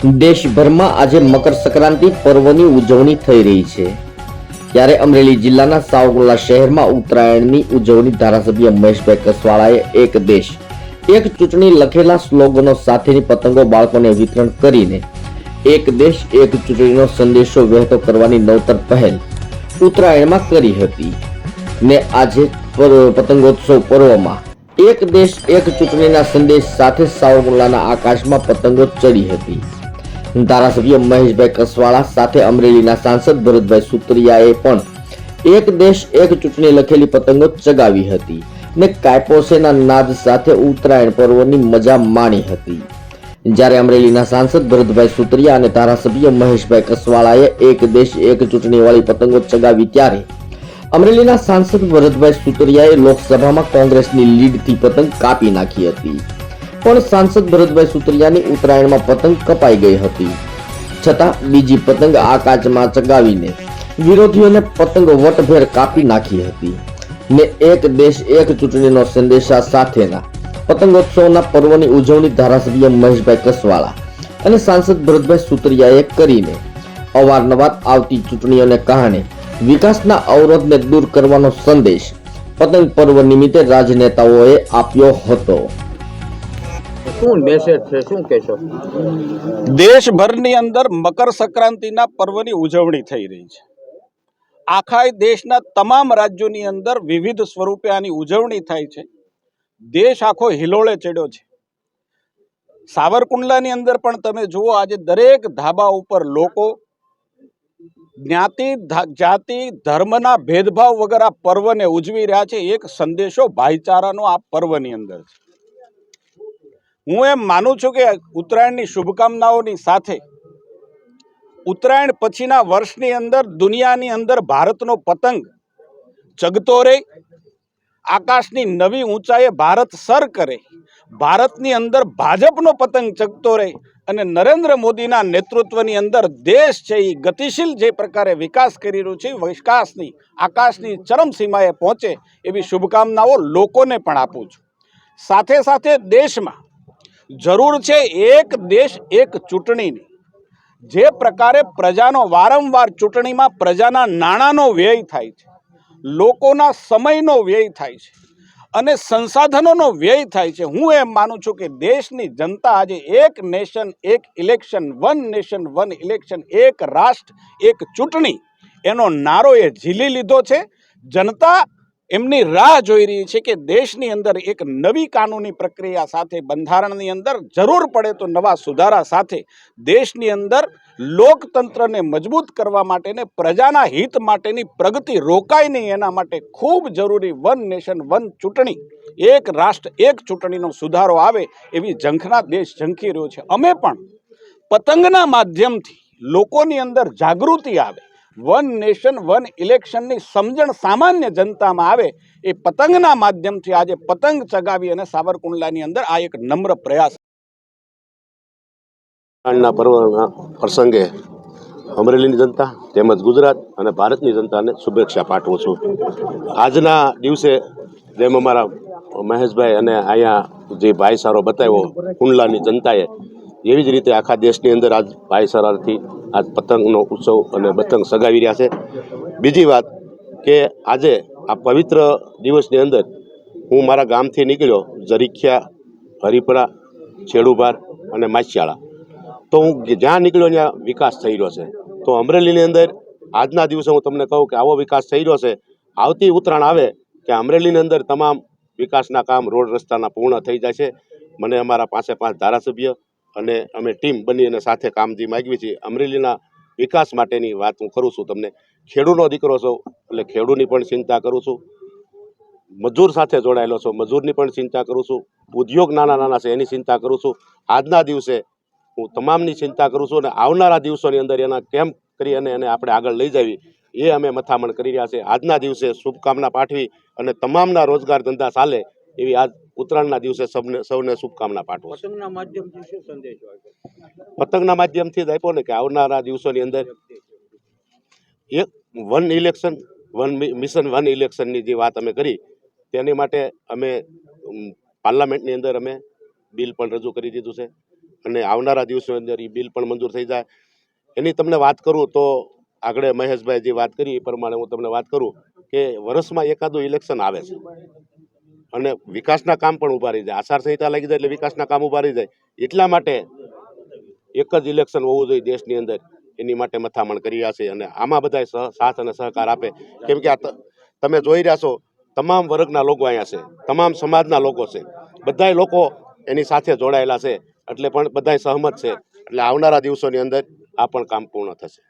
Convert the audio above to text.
દેશભરમાં આજે મકર સંક્રાંતિ પર્વની ઉજવણી થઈ રહી છે. ત્યારે અમરેલી જિલ્લાના સાવગુલા શહેરમાં ઉત્તરાયણની ઉજવણી ધારાસભ્ય મહેશભાઈ કસવાળાએ એક દેશ, એક ચૂંટણી લખેલા સ્લોગનો સાથેની પતંગો બાળકોને વિતરણ કરીને એક દેશ, એક ચૂંટણીનો સંદેશો વહેતો કરવાની નવતર પહેલ ઉત્તરાયણમાં કરી હતી. ને આજે પતંગોત્સવ પર્વમાં એક દેશ, એક ચૂંટણીના સંદેશ સાથે સાવગુલાના આકાશમાં પતંગો ચડી હતી. ધારાસભ્ય મહેશભાઈ કસવાળા સાથે અમરેલીના સાંસદ ભરતભાઈ સુતરિયાએ પણ એક દેશ એક ચૂંટણી લખેલી પતંગો ચગાવી હતી ને કાયપોસેના નાદ સાથે ઉત્તરાયણ પર્વની મજા માણી હતી. જ્યારે અમરેલીના સાંસદ ભરતભાઈ સુતરિયા અને ધારાસભ્ય મહેશભાઈ કસવાળાએ એક દેશ એક ચૂંટણીવાળી પતંગો ચગાવી ત્યારે અમરેલીના સાંસદ ભરતભાઈ સુતરિયાએ લોકસભામાં કોંગ્રેસની લીડથી પતંગ કાપી નાખી હતી. પણ સાંસદ ભરતભાઈ સુતરિયાની ઉત્તરાયણમાં પતંગ કપાઈ ગઈ હતી. છતાં બીજી પતંગ આકાશમાં ચગાવીને વિરોધીઓને પતંગ વટભેર કાપી નાખી હતી. ને એક દેશ એક ચૂંટણીનો સંદેશા સાથેના પતંગોત્સવના પર્વની ઉજવણી ધારાસભ્ય મહેશભાઈ કસવાળા અને સાંસદ ભરતભાઈ સુતરિયાએ કરીને અવારનવાર આવતી ચૂંટણીઓને કારણે વિકાસના અવરોધને દૂર કરવાનો સંદેશ પતંગ પર્વ નિમિત્તે રાજનેતાઓએ આપ્યો હતો. શું મેસેજ છે? શું કહેશો? દેશભરની અંદર મકર સંક્રાંતિના પર્વની ઉજવણી થઈ રહી છે. આખા દેશના તમામ રાજ્યોની અંદર વિવિધ સ્વરૂપે આની ઉજવણી થાય છે. દેશ આખો હિલોળે ચડ્યો છે. સાવરકુંડલાની અંદર પણ તમે જુઓ, આજે દરેક ધાબા ઉપર લોકો જ્ઞાતિ જાતિ, ધર્મના ભેદભાવ વગર આ પર્વને ઉજવી રહ્યા છે. એક સંદેશો ભાઈચારાનો આ પર્વની અંદર છે. હું એમ માનું છું કે ઉત્તરાયણની શુભકામનાઓની સાથે ઉત્તરાયણ પછીના વર્ષની અંદર દુનિયાની અંદર ભારતનો પતંગ ચગતો રહે, આકાશની નવી ઊંચાઈએ ભારત સર કરે, ભારતની અંદર ભાજપનો પતંગ ચગતો રહે અને નરેન્દ્ર મોદીના નેતૃત્વની અંદર દેશ છે એ ગતિશીલ જે પ્રકારે વિકાસ કરી રહ્યું છે વિકાસની, આકાશની ચરમસીમાએ પહોંચે એવી શુભકામનાઓ લોકોને પણ આપું છું. સાથે સાથે દેશમાં જરૂર છે એક દેશ, એક ચૂંટણીની. જે પ્રકારે પ્રજાનો વારંવાર ચૂંટણીમાં પ્રજાના નાણાંનો વ્યય થાય છે, લોકોના સમયનો વ્યય થાય છે અને સંસાધનોનો વ્યય થાય છે. હું એમ માનું છું કે દેશની જનતા આજે એક નેશન, એક election, one nation, one election, એક રાષ્ટ્ર, એક ચૂંટણી એનો નારો એ ઝીલી લીધો છે. જનતા એમની રાહ જોઈ રહી છે કે દેશની અંદર એક નવી કાનૂની પ્રક્રિયા સાથે, બંધારણની અંદર જરૂર પડે તો નવા સુધારા સાથે દેશની અંદર લોકતંત્રને મજબૂત કરવા માટે ને પ્રજાના હિત માટેની પ્રગતિ રોકાય નહીં એના માટે ખૂબ જરૂરી વન નેશન, વન ચૂંટણી, એક રાષ્ટ્ર, એક ચૂંટણીનો સુધારો આવે એવી ઝંખના દેશ ઝંખી રહ્યો છે. અમે પણ પતંગના માધ્યમથી લોકોની અંદર જાગૃતિ આવે વન નેશન, વન ઇલેક્શનની સમજણ સામાન્ય જનતામાં આવે એ પતંગના માધ્યમથી આજે પતંગ ચગાવી અને સાવરકુંડલાની અંદર આ એક નમ્ર પ્રયાસ. ના પર્વના પ્રસંગે અમરેલીની જનતા તેમજ ગુજરાત અને ભારતની જનતાને શુભેચ્છા પાઠવું છું. આજના દિવસે જેમ અમારા મહેશભાઈ અને અહીંયા જે ભાઈસારો બતાવ્યો, કુંડલાની જનતાએ, એવી જ રીતે આખા દેશની અંદર આજ ભાઈસારાથી આજ પતંગનો ઉત્સવ અને પતંગ સગાવી રહ્યા છે. બીજી વાત કે આજે આ પવિત્ર દિવસની અંદર હું મારા ગામથી નીકળ્યો ઝરીખિયા હરિપરા, છેડુભાર અને માછિયાળા. તો હું જ્યાં નીકળ્યો ત્યાં વિકાસ થઈ રહ્યો છે. તો અમરેલીની અંદર આજના દિવસે હું તમને કહું કે આવો વિકાસ થઈ રહ્યો છે. આવતી ઉત્તરાયણ આવે કે અમરેલીની અંદર તમામ વિકાસના કામ રોડ રસ્તાના પૂર્ણ થઈ જાય છે. મને અમારા પાસે પાંચ ધારાસભ્ય અને અમે ટીમ બની અને સાથે કામથી માગવી છીએ અમરેલીના વિકાસ માટેની વાત હું કરું છું તમને. ખેડૂતનો દીકરો છો, એટલે ખેડૂતની પણ ચિંતા કરું છું. મજૂર સાથે જોડાયેલો છું, મજૂરની પણ ચિંતા કરું છું. ઉદ્યોગ નાના નાના છે, એની ચિંતા કરું છું. આજના દિવસે હું તમામની ચિંતા કરું છું અને આવનારા દિવસોની અંદર એના કેમ કરી અને એને આપણે આગળ લઈ જવી. એ અમે મથામણ કરી રહ્યા છે. આજના દિવસે શુભકામના પાઠવી અને તમામના રોજગાર ધંધા ચાલે એવી આજ ઉત્તરાયણના દિવસે સૌને સૌને શુભકામના પાઠવું પતંગના માધ્યમથી શું સંદેશો પતંગના માધ્યમથી જ આપ્યો ને કે આવનારા દિવસોની અંદર એક one election one mission one ઇલેક્શનની જે વાત અમે કરી તેની માટે અમે પાર્લામેન્ટની અંદર અમે બિલ પણ રજૂ કરી દીધું છે. અને આવનારા દિવસોની અંદર એ બિલ પણ મંજૂર થઈ જાય. એની તમને વાત કરું તો આગળ મહેશભાઈ જે વાત કરી એ પ્રમાણે હું તમને વાત કરું કે વર્ષમાં એકાદું ઇલેક્શન આવે છે. અને વિકાસના કામ પણ ઊભા રહી જાય. આચારસંહિતા લાગી જાય એટલે વિકાસના કામ ઊભા રહી જાય. એટલા માટે એક જ ઇલેક્શન હોવું જોઈએ દેશની અંદર. એની માટે મથામણ કરી રહ્યા છે અને આમાં બધા સાથ અને સહકાર આપે. કેમ કે આ તમે જોઈ રહ્યા છો, તમામ વર્ગના લોકો અહીંયા છે. તમામ સમાજના લોકો છે. બધાય લોકો એની સાથે જોડાયેલા છે. એટલે પણ બધાય સહમત છે. એટલે આવનારા દિવસોની અંદર આ પણ કામ પૂર્ણ થશે.